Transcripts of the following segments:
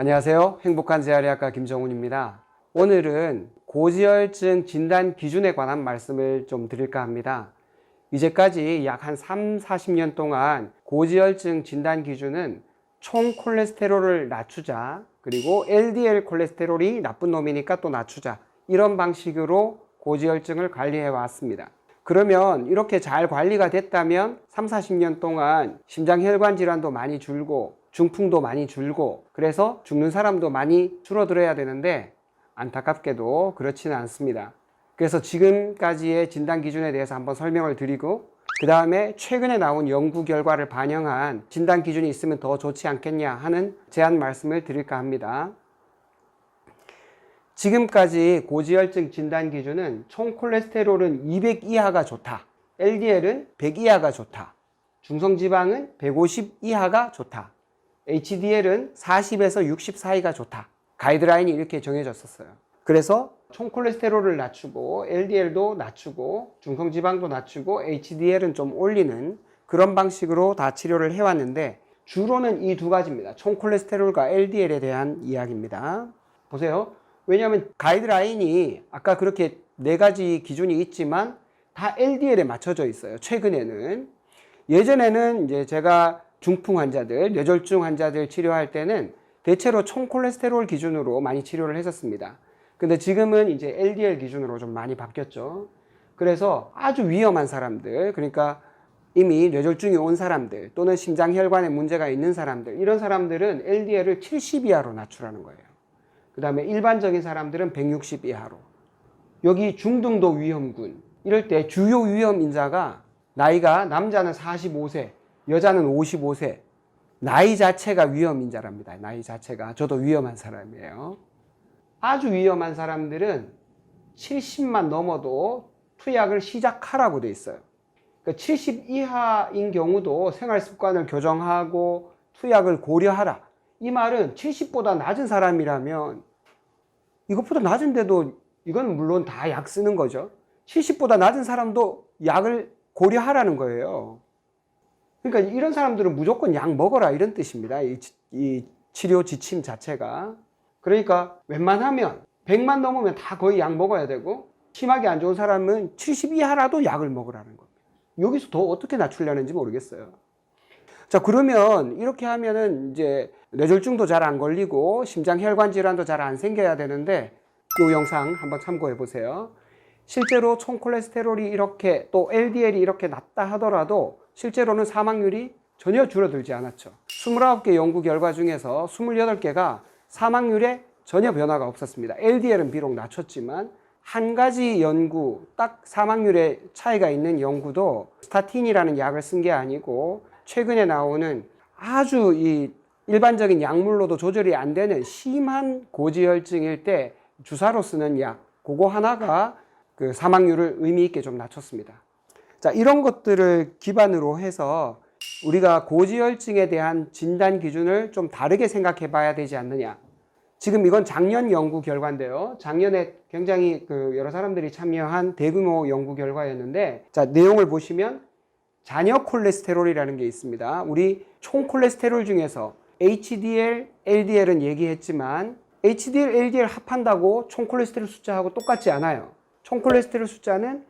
안녕하세요. 행복한 재활의학과 김정훈입니다. 오늘은 고지혈증 진단 기준에 관한 말씀을 좀 드릴까 합니다. 이제까지 약 한 3, 40년 동안 고지혈증 진단 기준은 총 콜레스테롤을 낮추자, 그리고 LDL 콜레스테롤이 나쁜 놈이니까 또 낮추자. 이런 방식으로 고지혈증을 관리해 왔습니다. 그러면 이렇게 잘 관리가 됐다면 3, 40년 동안 심장혈관 질환도 많이 줄고 중풍도 많이 줄고 그래서 죽는 사람도 많이 줄어들어야 되는데 안타깝게도 그렇지는 않습니다. 그래서 지금까지의 진단 기준에 대해서 한번 설명을 드리고 그 다음에 최근에 나온 연구 결과를 반영한 진단 기준이 있으면 더 좋지 않겠냐 하는 제안 말씀을 드릴까 합니다. 지금까지 고지혈증 진단 기준은 총 콜레스테롤은 200 이하가 좋다. LDL은 100 이하가 좋다. 중성지방은 150 이하가 좋다. HDL은 40에서 60 사이가 좋다. 가이드라인이 이렇게 정해졌었어요. 그래서 총 콜레스테롤을 낮추고 LDL도 낮추고 중성지방도 낮추고 HDL은 좀 올리는 그런 방식으로 다 치료를 해왔는데 주로는 이 두 가지입니다. 총 콜레스테롤과 LDL에 대한 이야기입니다. 보세요. 왜냐하면 가이드라인이 아까 그렇게 네 가지 기준이 있지만 다 LDL에 맞춰져 있어요. 최근에는 예전에는 이제 제가 중풍 환자들, 뇌졸중 환자들 치료할 때는 대체로 총 콜레스테롤 기준으로 많이 치료를 했었습니다. 근데 지금은 이제 LDL 기준으로 좀 많이 바뀌었죠. 그래서 아주 위험한 사람들, 그러니까 이미 뇌졸중이 온 사람들 또는 심장혈관에 문제가 있는 사람들, 이런 사람들은 LDL을 70 이하로 낮추라는 거예요. 그 다음에 일반적인 사람들은 160 이하로. 여기 중등도 위험군. 이럴 때 주요 위험 인자가 나이가 남자는 45세, 여자는 55세. 나이 자체가 위험 인자랍니다. 나이 자체가. 저도 위험한 사람이에요. 아주 위험한 사람들은 70만 넘어도 투약을 시작하라고 돼 있어요. 그러니까 70 이하인 경우도 생활 습관을 교정하고 투약을 고려하라. 이 말은 70보다 낮은 사람이라면 이것보다 낮은데도 이건 물론 다 약 쓰는 거죠. 70보다 낮은 사람도 약을 고려하라는 거예요. 그러니까 이런 사람들은 무조건 약 먹어라 이런 뜻입니다. 이, 이 치료 지침 자체가. 그러니까 웬만하면 100만 넘으면 다 거의 약 먹어야 되고 심하게 안 좋은 사람은 70 이하라도 약을 먹으라는 겁니다. 여기서 더 어떻게 낮추려는지 모르겠어요. 자, 그러면 이렇게 하면은 이제 뇌졸중도 잘 안 걸리고 심장혈관 질환도 잘 안 생겨야 되는데 이 영상 한번 참고해 보세요. 실제로 총 콜레스테롤이 이렇게 또 LDL이 이렇게 낮다 하더라도 실제로는 사망률이 전혀 줄어들지 않았죠. 29개 연구 결과 중에서 28개가 사망률에 전혀 변화가 없었습니다. LDL은 비록 낮췄지만 한 가지 연구, 딱 사망률에 차이가 있는 연구도 스타틴이라는 약을 쓴 게 아니고 최근에 나오는 아주 이 일반적인 약물로도 조절이 안 되는 심한 고지혈증일 때 주사로 쓰는 약, 그거 하나가 그 사망률을 의미 있게 좀 낮췄습니다. 자, 이런 것들을 기반으로 해서 우리가 고지혈증에 대한 진단 기준을 좀 다르게 생각해 봐야 되지 않느냐. 지금 이건 작년 연구 결과인데요. 작년에 굉장히 그 여러 사람들이 참여한 대규모 연구 결과였는데, 자, 내용을 보시면 잔여 콜레스테롤이라는 게 있습니다. 우리 총 콜레스테롤 중에서 HDL, LDL은 얘기했지만 HDL, LDL 합한다고 총 콜레스테롤 숫자하고 똑같지 않아요. 총 콜레스테롤 숫자는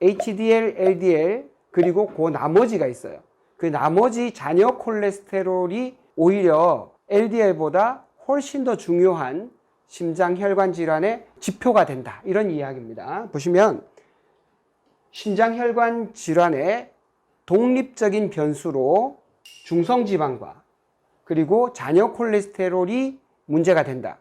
HDL, LDL 그리고 그 나머지가 있어요. 그 나머지 잔여 콜레스테롤이 오히려 LDL보다 훨씬 더 중요한 심장혈관 질환의 지표가 된다. 이런 이야기입니다. 보시면 심장혈관 질환의 독립적인 변수로 중성지방과 그리고 잔여 콜레스테롤이 문제가 된다.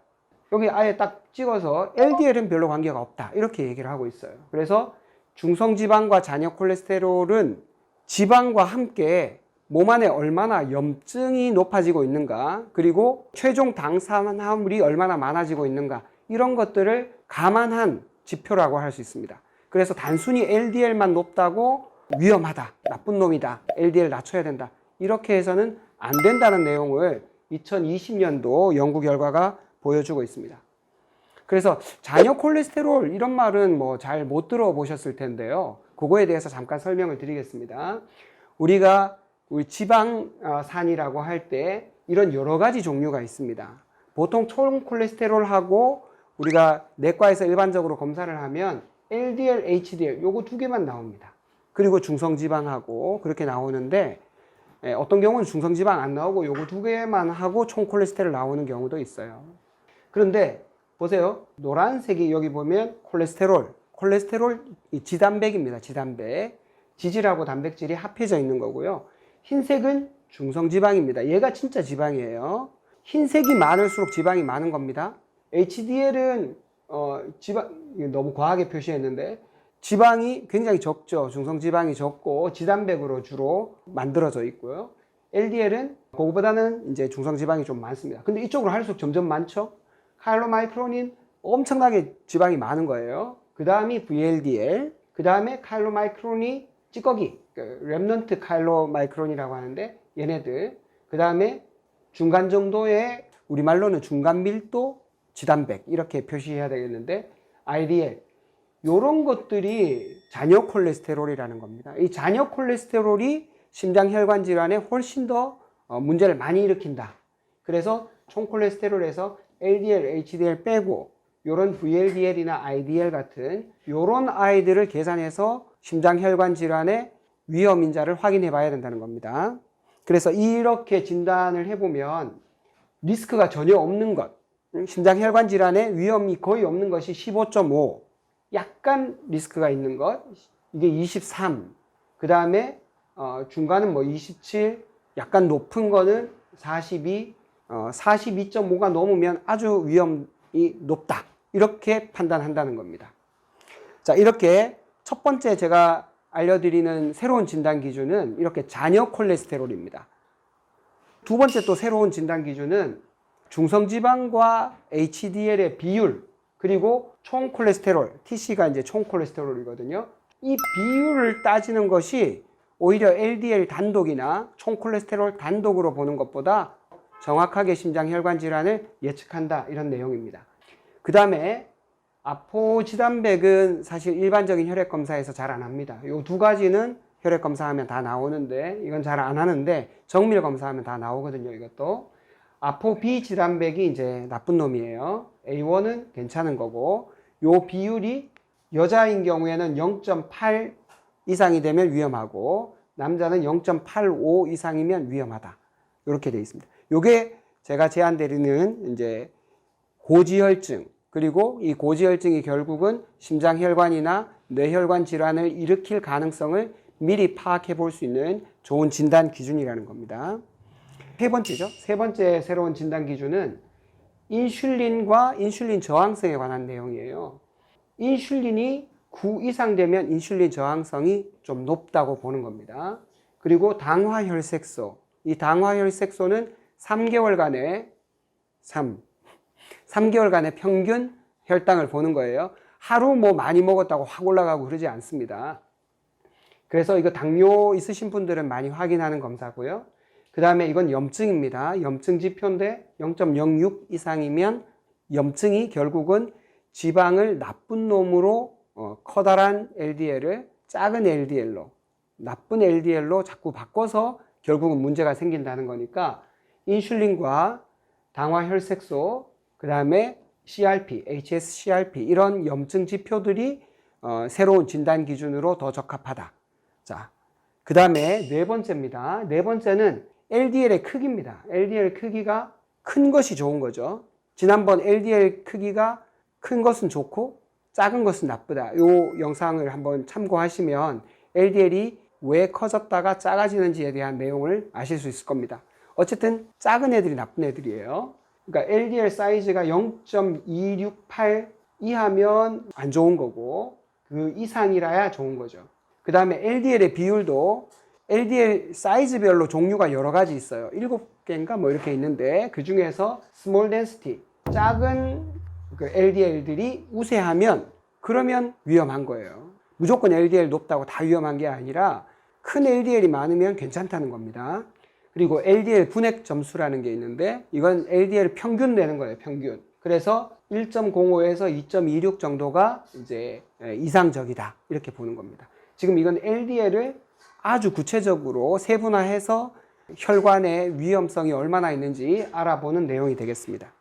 여기 아예 딱 찍어서 LDL은 별로 관계가 없다. 이렇게 얘기를 하고 있어요. 그래서 중성지방과 잔여 콜레스테롤은 지방과 함께 몸 안에 얼마나 염증이 높아지고 있는가, 그리고 최종 당산화물이 얼마나 많아지고 있는가, 이런 것들을 감안한 지표라고 할 수 있습니다. 그래서 단순히 LDL만 높다고 위험하다, 나쁜 놈이다, LDL 낮춰야 된다, 이렇게 해서는 안 된다는 내용을 2020년도 연구 결과가 보여주고 있습니다. 그래서 잔여 콜레스테롤 이런 말은 뭐 잘 못 들어보셨을 텐데요. 그거에 대해서 잠깐 설명을 드리겠습니다. 우리가 우리 지방산이라고 할 때 이런 여러 가지 종류가 있습니다. 보통 총 콜레스테롤하고 우리가 내과에서 일반적으로 검사를 하면 LDL, HDL 요거 두 개만 나옵니다. 그리고 중성지방하고 그렇게 나오는데 예, 어떤 경우는 중성지방 안 나오고 요거 두 개만 하고 총 콜레스테롤 나오는 경우도 있어요. 그런데 보세요. 노란색이 여기 보면 콜레스테롤, 콜레스테롤 이 지단백입니다. 지단백. 지질하고 단백질이 합해져 있는 거고요. 흰색은 중성지방입니다. 얘가 진짜 지방이에요. 흰색이 많을수록 지방이 많은 겁니다. HDL은 어, 지방 너무 과하게 표시했는데 지방이 굉장히 적죠. 중성지방이 적고 지단백으로 주로 만들어져 있고요. LDL은 그거보다는 이제 중성지방이 좀 많습니다. 근데 이쪽으로 할수록 점점 많죠. 카일로마이크론인 엄청나게 지방이 많은 거예요. 그 다음이 VLDL, 그 다음에 카일로마이크론이 찌꺼기, 그 렘넌트 카일로마이크론이라고 하는데 얘네들, 그 다음에 중간 정도의 우리말로는 중간 밀도 지단백 이렇게 표시해야 되겠는데 IDL 요런 것들이 잔여 콜레스테롤이라는 겁니다. 이 잔여 콜레스테롤이 심장 혈관 질환에 훨씬 더 어, 문제를 많이 일으킨다. 그래서 총 콜레스테롤에서 LDL, HDL 빼고 요런 VLDL이나 IDL 같은 요런 아이들을 계산해서 심장 혈관 질환의 위험 인자를 확인해 봐야 된다는 겁니다. 그래서 이렇게 진단을 해보면 리스크가 전혀 없는 것, 음, 심장 혈관 질환의 위험이 거의 없는 것이 15.5, 약간 리스크가 있는 것, 이게 23, 그 다음에 어, 중간은 뭐 27, 약간 높은 거는 42, 어, 42.5가 넘으면 아주 위험이 높다. 이렇게 판단한다는 겁니다. 자, 이렇게 첫 번째 제가 알려드리는 새로운 진단 기준은 이렇게 잔여 콜레스테롤입니다. 두 번째 또 새로운 진단 기준은 중성지방과 HDL의 비율, 그리고 총 콜레스테롤, TC가 이제 총 콜레스테롤이거든요. 이 비율을 따지는 것이 오히려 LDL 단독이나 총 콜레스테롤 단독으로 보는 것보다 정확하게 심장 혈관 질환을 예측한다 이런 내용입니다. 그 다음에 아포지단백은 사실 일반적인 혈액 검사에서 잘 안 합니다. 이 두 가지는 혈액 검사하면 다 나오는데 이건 잘 안 하는데 정밀 검사하면 다 나오거든요. 이것도 아포 비 지단백이 이제 나쁜 놈이에요. A1은 괜찮은 거고 요 비율이 여자인 경우에는 0.8 이상이 되면 위험하고 남자는 0.85 이상이면 위험하다. 이렇게 되어 있습니다. 요게 제가 제안드리는 이제 고지혈증 그리고 이 고지혈증이 결국은 심장혈관이나 뇌혈관 질환을 일으킬 가능성을 미리 파악해 볼 수 있는 좋은 진단 기준이라는 겁니다. 세 번째죠. 세 번째 새로운 진단 기준은 인슐린과 인슐린 저항성에 관한 내용이에요. 인슐린이 9 이상 되면 인슐린 저항성이 좀 높다고 보는 겁니다. 그리고 당화혈색소. 이 당화혈색소는 3개월간의 3, 3개월간의 평균 혈당을 보는 거예요. 하루 뭐 많이 먹었다고 확 올라가고 그러지 않습니다. 그래서 이거 당뇨 있으신 분들은 많이 확인하는 검사고요. 그 다음에 이건 염증입니다. 염증 지표인데 0.06 이상이면 염증이 결국은 지방을 나쁜 놈으로 어, 커다란 LDL을 작은 LDL로 나쁜 LDL로 자꾸 바꿔서 결국은 문제가 생긴다는 거니까 인슐린과 당화혈색소 그 다음에 CRP, HSCRP 이런 염증 지표들이 어, 새로운 진단 기준으로 더 적합하다. 자, 그 다음에 네 번째입니다. 네 번째는 LDL의 크기입니다. LDL 크기가 큰 것이 좋은 거죠. 지난번 LDL 크기가 큰 것은 좋고 작은 것은 나쁘다. 이 영상을 한번 참고하시면 LDL이 왜 커졌다가 작아지는지에 대한 내용을 아실 수 있을 겁니다. 어쨌든 작은 애들이 나쁜 애들이에요. 그러니까 LDL 사이즈가 0.268 이하면 안 좋은 거고 그 이상이라야 좋은 거죠. 그 다음에 LDL의 비율도 LDL 사이즈별로 종류가 여러 가지 있어요. 7개인가 뭐 이렇게 있는데 그 중에서 small density 작은 그 LDL들이 우세하면 그러면 위험한 거예요. 무조건 LDL 높다고 다 위험한 게 아니라 큰 LDL이 많으면 괜찮다는 겁니다. 그리고 LDL 분액 점수라는 게 있는데 이건 LDL 평균 내는 거예요, 평균. 그래서 1.05에서 2.26 정도가 이제 이상적이다. 이렇게 보는 겁니다. 지금 이건 LDL을 아주 구체적으로 세분화해서 혈관의 위험성이 얼마나 있는지 알아보는 내용이 되겠습니다.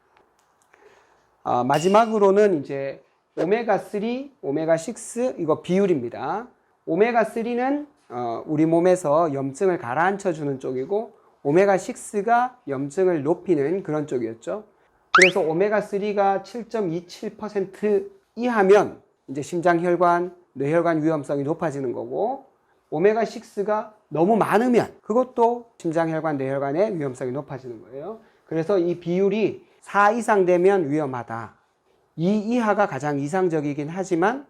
아, 마지막으로는 이제 오메가 3, 오메가 6 이거 비율입니다. 오메가 3는 어, 우리 몸에서 염증을 가라앉혀 주는 쪽이고 오메가 6가 염증을 높이는 그런 쪽이었죠. 그래서 오메가 3가 7.27% 이하면 이제 심장혈관, 뇌혈관 위험성이 높아지는 거고 오메가 6가 너무 많으면 그것도 심장혈관, 뇌혈관의 위험성이 높아지는 거예요. 그래서 이 비율이 4 이상 되면 위험하다. 2 이하가 가장 이상적이긴 하지만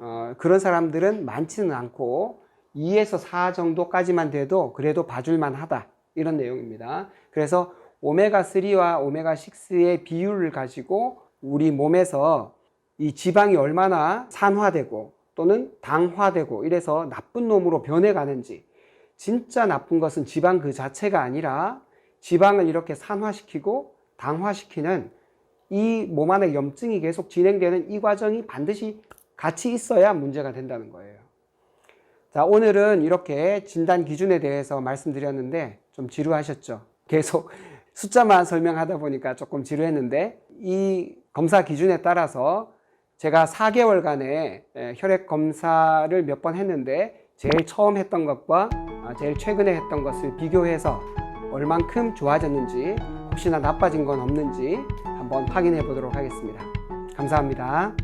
어, 그런 사람들은 많지는 않고 2에서 4 정도까지만 돼도 그래도 봐줄만 하다. 이런 내용입니다. 그래서 오메가3와 오메가6의 비율을 가지고 우리 몸에서 이 지방이 얼마나 산화되고 또는 당화되고 이래서 나쁜 놈으로 변해가는지 진짜 나쁜 것은 지방 그 자체가 아니라 지방을 이렇게 산화시키고 당화시키는 이 몸 안에 염증이 계속 진행되는 이 과정이 반드시 같이 있어야 문제가 된다는 거예요. 자, 오늘은 이렇게 진단 기준에 대해서 말씀드렸는데 좀 지루하셨죠? 계속 숫자만 설명하다 보니까 조금 지루했는데 이 검사 기준에 따라서 제가 4개월간의 혈액 검사를 몇 번 했는데 제일 처음 했던 것과 아, 제일 최근에 했던 것을 비교해서 얼만큼 좋아졌는지 혹시나 나빠진 건 없는지 한번 확인해 보도록 하겠습니다. 감사합니다.